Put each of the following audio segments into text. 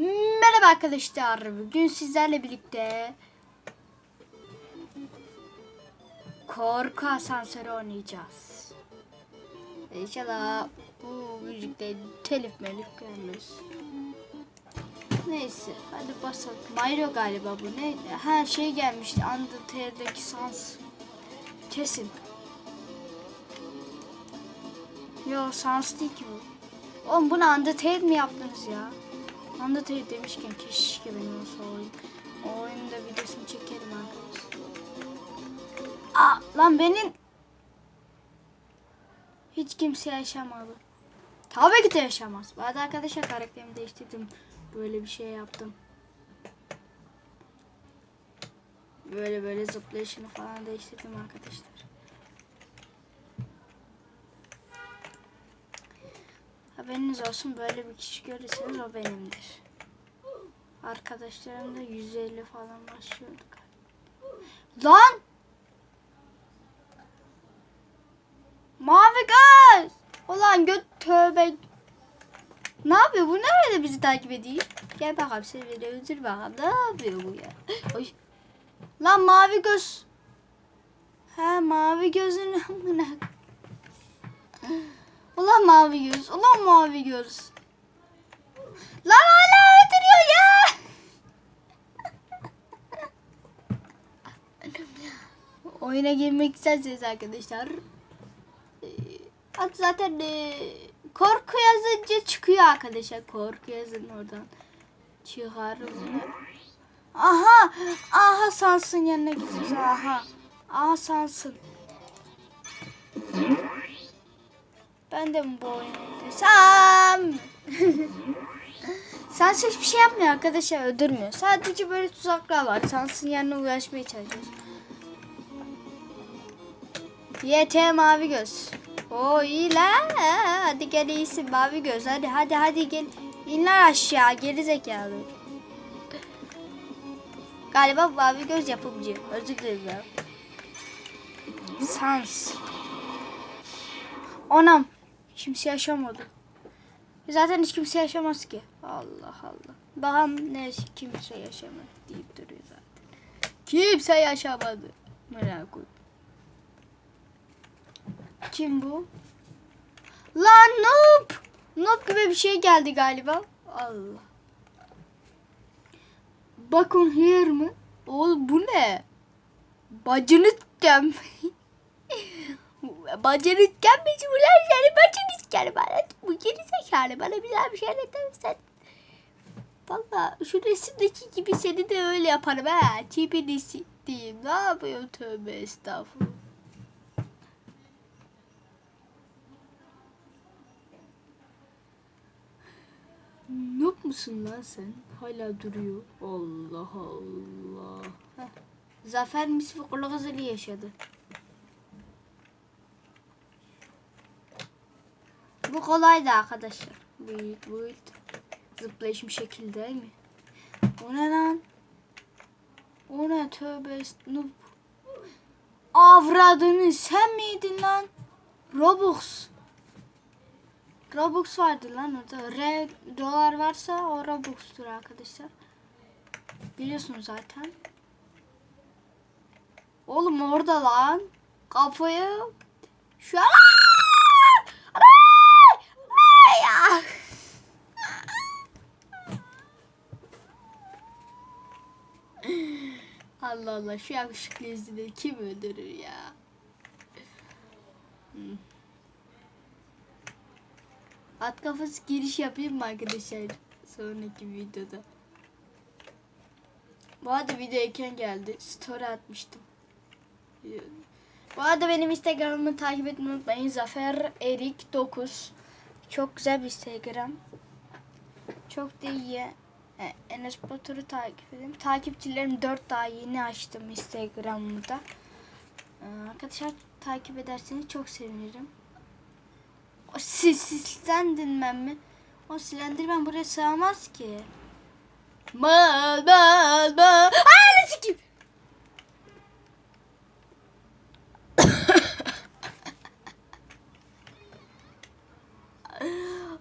Merhaba arkadaşlar. Bugün sizlerle birlikte korku asansörü oynayacağız. İnşallah bu müzikte telif melif gelmez. Neyse hadi basalım. Mario galiba bu ne? Ha şey gelmişti Undertale'deki sans. Kesin. Yo sans değil ki bu. Oğlum bunu Undertale mi yaptınız ya? Undertale demişken keşke benim olsa o oyun. O oyunda videosunu çekerim arkadaşlar. Aa lan benim hiç kimse yaşamadı. Tabii ki de yaşamaz. Bu arada arkadaşlar karakterimi değiştirdim. Böyle bir şey yaptım. Böyle böyle zıplayışını falan değiştirdim arkadaşlar. Haberiniz olsun böyle bir kişi görürseniz o benimdir. Arkadaşlarım da 150 falan başlıyorduk. Lan! Mavi göz! Ulan göt tövbe. Ne yapıyor bu? Nerede bizi takip ediyor? Gel bakalım bir öldür bakalım. Ne yapıyor bu ya? Oy. Lan mavi göz. He mavi gözün amına. Ulan mavi göz. Ulan mavi göz. Lan hala öldürüyor ya. Oyuna girmek isterseniz arkadaşlar. e, At zaten e, korku yazınca çıkıyor arkadaşlar. Korku yazın oradan. Çıkar. Aha. Aha Sansın yanına gidiyoruz. Aha. Aha Sansın. Ben de mi bu oyunu Sam. Sans hiçbir şey yapmıyor arkadaşlar öldürmüyor. Sadece böyle tuzaklar var. Sans'ın yanına ulaşmaya çalışıyoruz. YT mavi göz. O iyi la. Hadi gel iyisin mavi göz. Hadi hadi hadi gel. İnler aşağı geri zekalı. Galiba mavi göz yapımcı. Özür dilerim ya. Sans. Onam. Kimse yaşamadı. Zaten hiç kimse yaşamaz ki. Allah Allah. Bakalım ne kimse yaşamadı deyip duruyor zaten. Kimse yaşamadı. Merak. Kim bu? Lan noob. Noob gibi bir şey geldi galiba. Allah. Bakın here mi? Oğlum bu ne? Bacını gem. Bacını gelmiş ulan seni bacını gel bana. Bu geri zekalı bana bir daha bir şey anlatamazsan. Valla şu resimdeki gibi seni de öyle yaparım ha. Tipini diyeyim. Ne yapıyorsun tövbe estağfurullah. Noob musun lan sen? Hala duruyor. Allah Allah. Heh. Zafer misfikullu kızılı yaşadı. Bu kolaydı arkadaşlar. Build build. Zıplayışım şekil değil mi? O ne lan? O ne tövbe noob. Avradını sen miydin lan? Robux. Robux vardı lan orada. R dolar varsa o Robux'tur arkadaşlar. Biliyorsunuz zaten. Oğlum orada lan. Kafayı. Şu an. Aa! Ay! Allah Allah şu yakışıklı yüzünü kim öldürür ya? Hmm. At kafası giriş yapayım mı arkadaşlar? Sonraki videoda. Bu arada video erken geldi. Story atmıştım. Bu arada benim Instagram'ımı takip etmeyi unutmayın. Zafer Erik 9. Çok güzel bir Instagram. Çok da iyi. E, Enes Batur'u takip edin. Takipçilerim 4 daha yeni açtım Instagram'ımı da. Ee, Arkadaşlar takip ederseniz çok sevinirim. O sil, sillendirmem mi? O silendirmem buraya sığamaz ki. Mal mal mal. Ay sikeyim.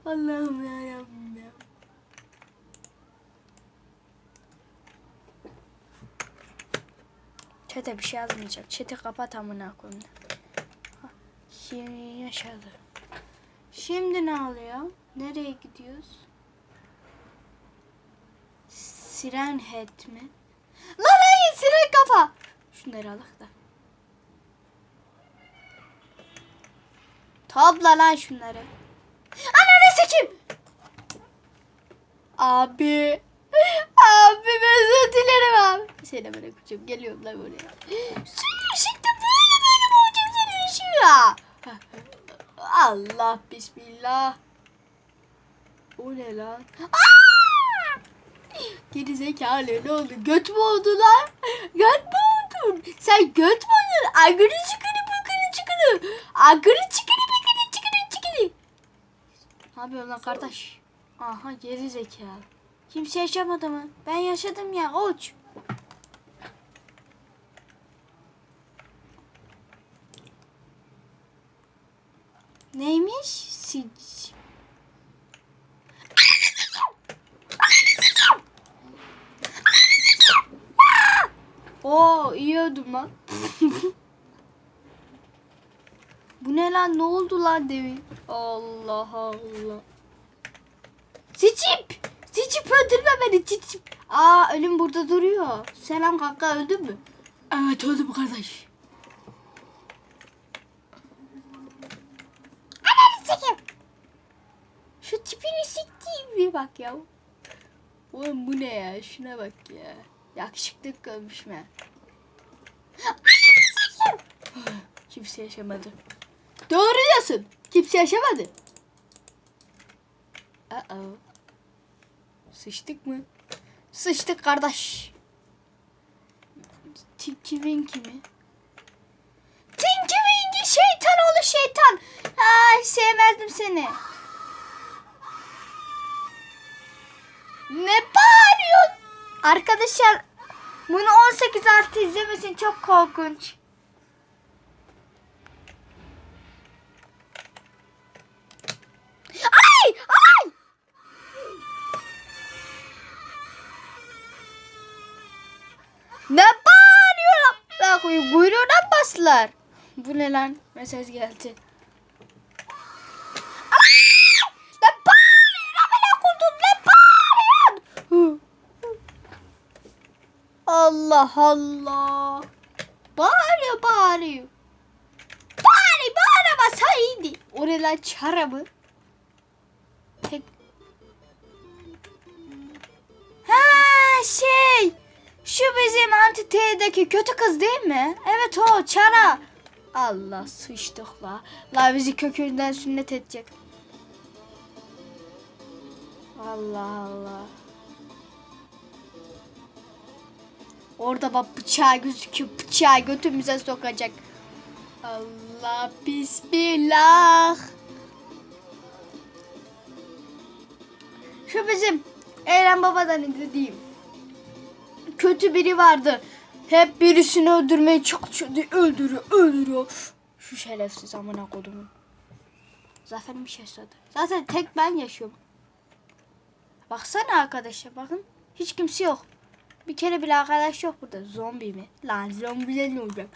Allah'ım ya Çete bir şey yazmayacak. Çete kapat amına koyayım. Kim yaşadı? Şimdi ne oluyor? Nereye gidiyoruz? Siren head mi? Lan hayır siren kafa. Şunları alak da. Topla lan şunları. Ananı sikim. Abi. Abi özür dilerim abi. Seni bırakacağım. Geliyorum lan buraya. Suyu ışıkta böyle böyle bulacağım seni ışığa. Allah bismillah. O ne lan? Aa! Geri zekalı ne oldu? Göt mü oldu lan? Göt mü oldun? Sen göt mü oldun? Agırı çıkını bıkını çıkını. Agırı çıkını bıkını çıkını çıkını. Ne yapıyorsun lan kardeş? Aha geri zekalı. Kimse yaşamadı mı? Ben yaşadım ya koç. Neymiş? Sic. Oo iyi öldüm lan. Bu ne lan? Ne oldu lan demin? Allah Allah. Sicip! Sicip öldürme beni Sicip. Aa ölüm burada duruyor. Selam kanka öldün mü? Evet öldüm kardeş. Ananı sikeyim. Şu tipini siktiğim bir bak ya. Oğlum bu ne ya? Şuna bak ya. Yakışıklı kalmış mı? Kimse yaşamadı. Doğru diyorsun. Kimse yaşamadı. Uh-oh. Sıçtık mı? Sıçtık kardeş. Tinky Winky mi? Tinky Winky şeytan oğlu şeytan. Ay sevmezdim seni. Ne bağırıyorsun? Arkadaşlar bunu 18 artı izlemesin çok korkunç. Ne bağırıyorum? Bak kuyruğuna bastılar. Bu ne lan? Mesaj geldi. Ne bağırıyorsun? Ne bağırıyorsun? Allah Allah. Bağırıyor bağırıyor. Bağırıyor bağıramasaydı. O ne lan çara mı? Tek... Ha şey. Şu bizim antitedeki kötü kız değil mi? Evet o çara. Allah sıçtık la. La bizi kökünden sünnet edecek. Allah Allah. Orada bak bıçağı gözüküyor. Bıçağı götümüze sokacak. Allah bismillah. Şu bizim Eren Baba'dan izlediğim kötü biri vardı. Hep birisini öldürmeye çalışıyordu. Öldürüyor, öldürüyor. Şu şerefsiz amına kodumun. Zafer'miş yaşadı. Zaten tek ben yaşıyorum. Baksana arkadaşlar bakın. Hiç kimse yok. Bir kere bile arkadaş yok burada. Zombi mi? Lan zombiler ne olacak?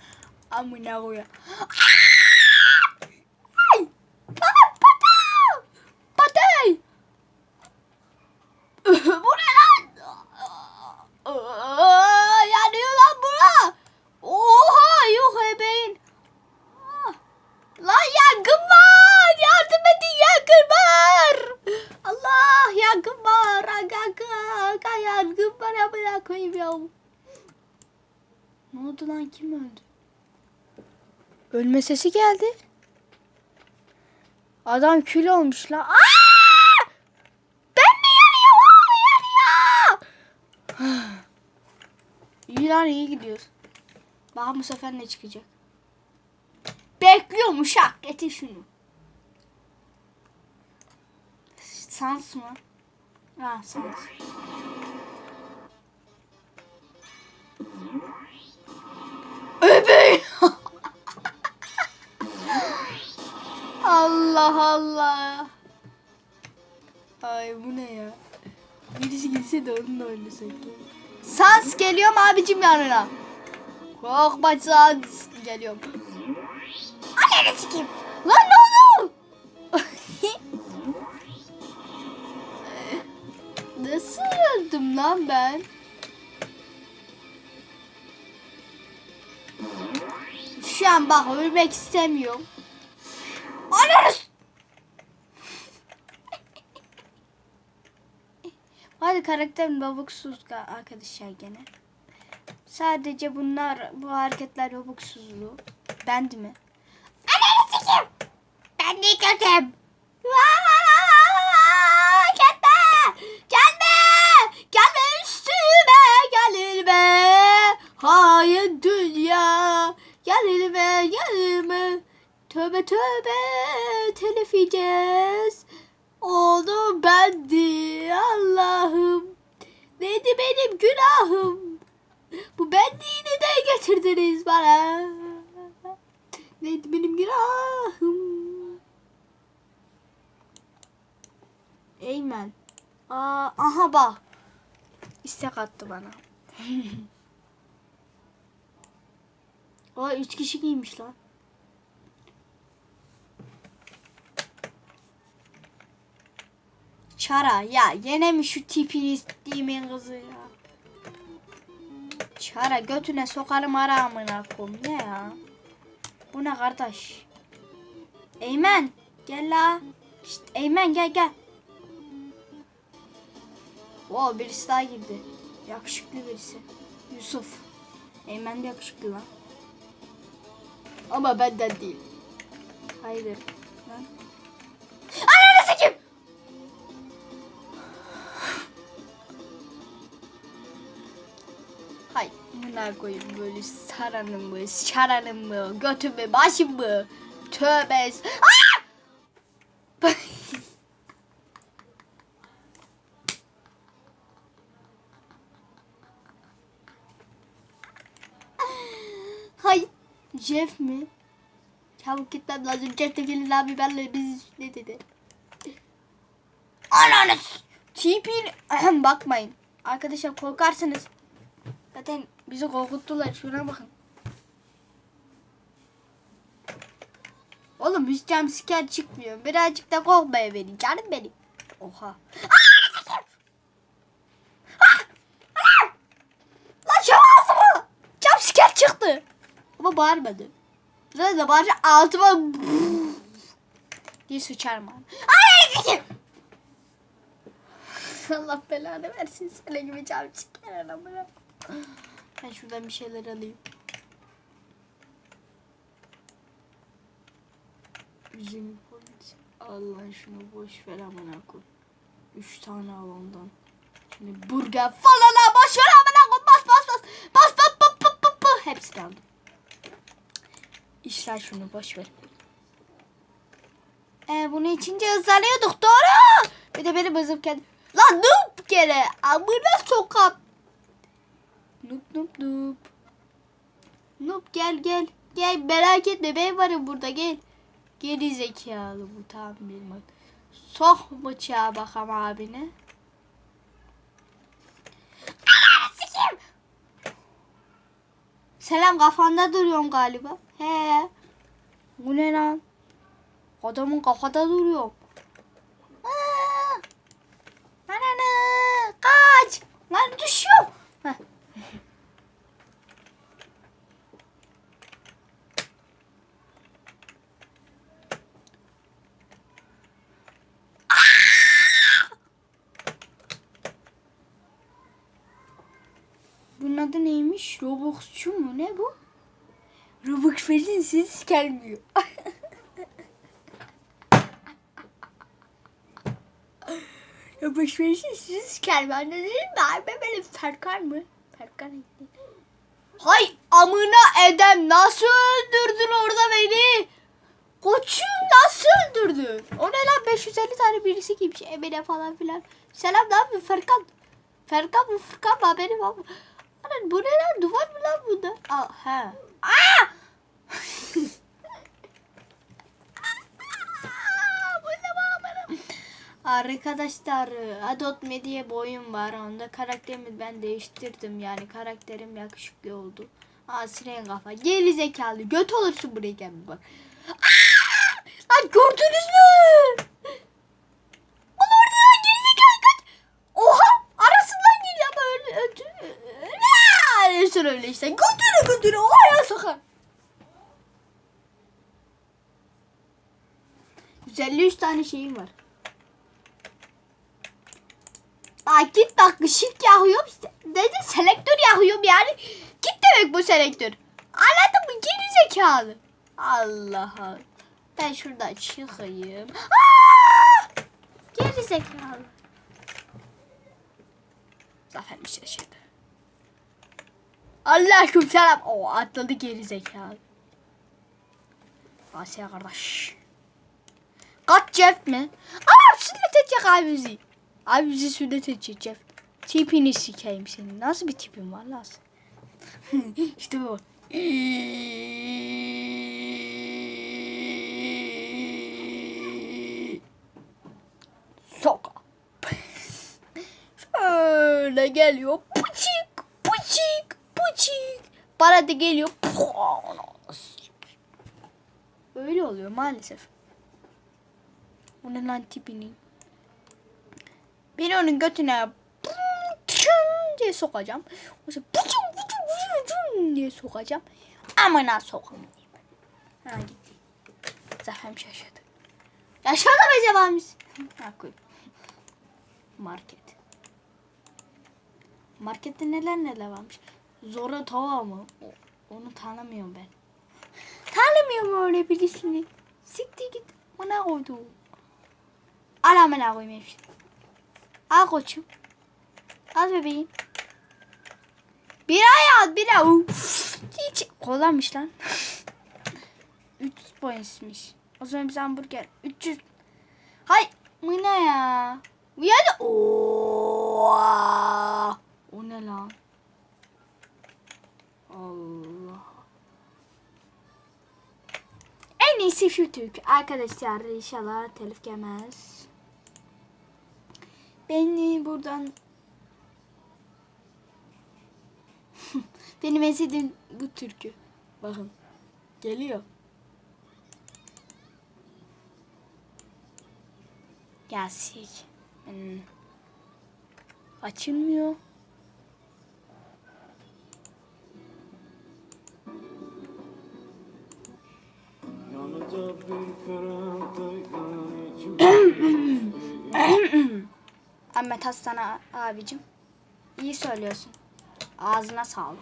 Amına koyayım. Ay! Bana pata! Patay! Bu ne lan? Aa, yanıyor lan bura. Oha yok ebeğin. Ah, Lan yangın var. Yardım edin yangın var. Allah yangın var. Aga aga aga yangın var. Amına koyayım ya. Ne oldu lan kim öldü? Ölme sesi geldi. Adam kül olmuş lan. Aa! Ben mi yanıyorum? Yanıyor. iyi lan iyi gidiyor. Bakalım bu sefer ne çıkacak. Bekliyorum uşak. Getir şunu. Sans mı? Ha sans. Allah Allah. Ay bu ne ya? Birisi gitse de onunla oynasak. Sans geliyorum abicim yanına. Korkmasan geliyorum. Ananı sikeyim. Lan ne oldu? Nasıl öldüm lan ben? Şu an bak ölmek istemiyorum. Ananı Hadi karakterim babuksuz arkadaşlar gene. Sadece bunlar bu hareketler babuksuzluğu. Bendi mi? Ananı sikeyim. Ben de kötüyüm. Gelme! Gelme! Gelme üstüme gelme. Hayır dünya. Gelme gelme. Tövbe tövbe telif yiyeceğiz. Oğlum bendi Allah'ım. Neydi benim günahım? Bu benliği neden getirdiniz bana? Neydi benim günahım? Eymen. Aa, aha bak. İstek attı bana. Aa üç kişi giymiş lan. Çara ya yine mi şu tipini isteğimin kızı ya? Çara götüne sokarım ara amına koyayım ne ya? Bu ne kardeş? Eymen gel la. Şşt, Eymen gel gel. Oo birisi daha girdi. Yakışıklı birisi. Yusuf. Eymen de yakışıklı lan. Ama benden değil. Hayır. Hay buna koyayım böyle saranım mı, şaranım mı, götüm mü, başım mı? Tövbe. Aa! Hay Jeff mi? Çabuk gitmem lazım. Jeff de gelin abi benle biz ne dedi? Ananız. Ahem, bakmayın. Arkadaşlar korkarsınız. Zaten bizi korkuttular. Şuna bakın. Oğlum hiç jumpscare çıkmıyor. Birazcık da korkmaya beni. Canım benim. Oha. Lan şu ağzıma. Jumpscare çıktı. Ama bağırmadı. Zaten de bağırınca altıma diye sıçarım abi. Allah belanı versin sana gibi jumpscare adamına. Ben şuradan bir şeyler alayım. Bizim polis. Allah şunu boş ver amına koy. Üç tane al ondan. Şimdi burger falan ha boş ver amına koy. Bas bas bas. Bas bas bas bas bas bas. Hepsini aldım. İşler şunu boş ver. Ee, bunu içince hızlanıyorduk doğru. Bir de benim hızım kendi. Lan noob kere. Amına sokam. Noob noob. Noob gel gel. Gel merak etme ben varım burada gel. Geri zekalı bu tam bir Sok bıçağı bakalım abine. Selam kafanda duruyorum galiba. He. Bu ne lan? Adamın kafada duruyor. Aa! Ananı kaç. Lan düşüyor. Heh. Bunun adı neymiş? Robux'cu mu? Ne bu? Robux verin ses gelmiyor. Robux verin ses gelmiyor. Anladın mı? Abi benim Ferkan mı? Ferkan neydi? Hay amına edem nasıl öldürdün orada beni? Koçum nasıl öldürdün? O ne lan 550 tane birisi giymiş Emine falan filan. Selam ne yapıyorsun Ferkan? Ferkan mı Furkan mı haberim var Lan bu ne lan duvar mı lan bunda? Aa he. Aa! Arkadaşlar Adot Media bir oyun var. Onda karakterimi ben değiştirdim. Yani karakterim yakışıklı oldu. Aa siren kafa. Geri zekalı. Göt olursun buraya gel bak. Aa! Lan gördünüz mü? Onu vurdu lan geri zekalı kaç. Oha arasından geliyor ama öyle öldü. Ölsün öyle işte. Götürü götürü o ayağa sokar. 153 tane şeyim var. Aa git bak ışık yakıyorum. Dedi selektör yakıyorum yani. Git demek bu selektör. Anladın mı? Geri zekalı. Allah Allah. Ben şuradan çıkayım. Aa! Geri zekalı. Zafer bir şaşırdı. Aleyküm selam. O atladı geri zekalı. Asya kardeş. Kaç Jeff mi? Anam sünnet edecek abi bizi. Abi bizi sünnet edecek Jeff. Tipini sikeyim senin. Nasıl bir tipin var lan işte bu. Soka. Şöyle geliyor. Pıçık, pıçık, pıçık. Bana da geliyor. Öyle oluyor maalesef. O ne lan tipini? Ben onun götüne diye sokacağım. O zaman diye sokacağım. Amına sokayım diyeyim. Ha gitti. Zaferim şaşırdı. Yaşadı mı acaba biz? Ha koy. Market. Markette neler neler varmış. Zora tava mı? Onu tanımıyorum ben. Tanımıyorum öyle birisini. Siktir git. Ona koydu. Al amına koyayım hepsini. Al koçum. Al bebeğim. Bir ay al bir ay. Hiç lan. 3 pointmiş. O zaman biz hamburger 300. Hay ne ya? Bu ya da. O ne lan? Allah. En iyisi şu Türk. Arkadaşlar inşallah telif gelmez. Beni buradan Benim en bu türkü. Bakın. Geliyor. Gelsin. Hmm. Açılmıyor. Ahmet Hasan a- abicim. İyi söylüyorsun. Ağzına sağlık.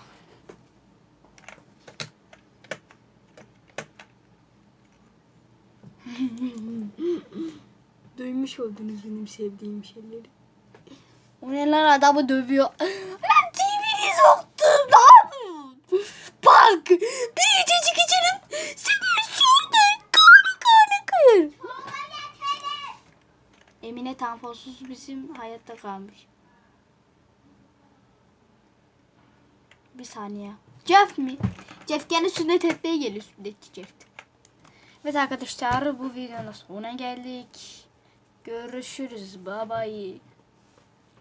Duymuş oldunuz benim sevdiğim şeyleri. O ne lan adamı dövüyor. Lan TV'ni soktum. Ne yapıyorsun? Bak. Bir içecek içerim. Seni Emine tamponsuz bizim hayatta kalmış. Bir saniye. Jeff mi? Jeff gene sünnet etmeye geliyor sünnetçi Jeff. Evet arkadaşlar bu videonun sonuna geldik. Görüşürüz. Bye bye.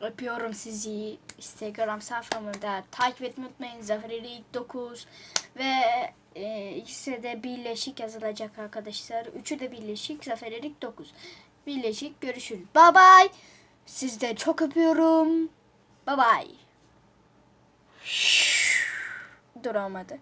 Öpüyorum sizi. Instagram sayfamı da takip etmeyi unutmayın. Zafer İlk 9 ve e, ikisi de birleşik yazılacak arkadaşlar. Üçü de birleşik. Zafer Erik 9 birleşik görüşürüz. Bye bye. Siz de çok öpüyorum. Bye bye. Duramadı.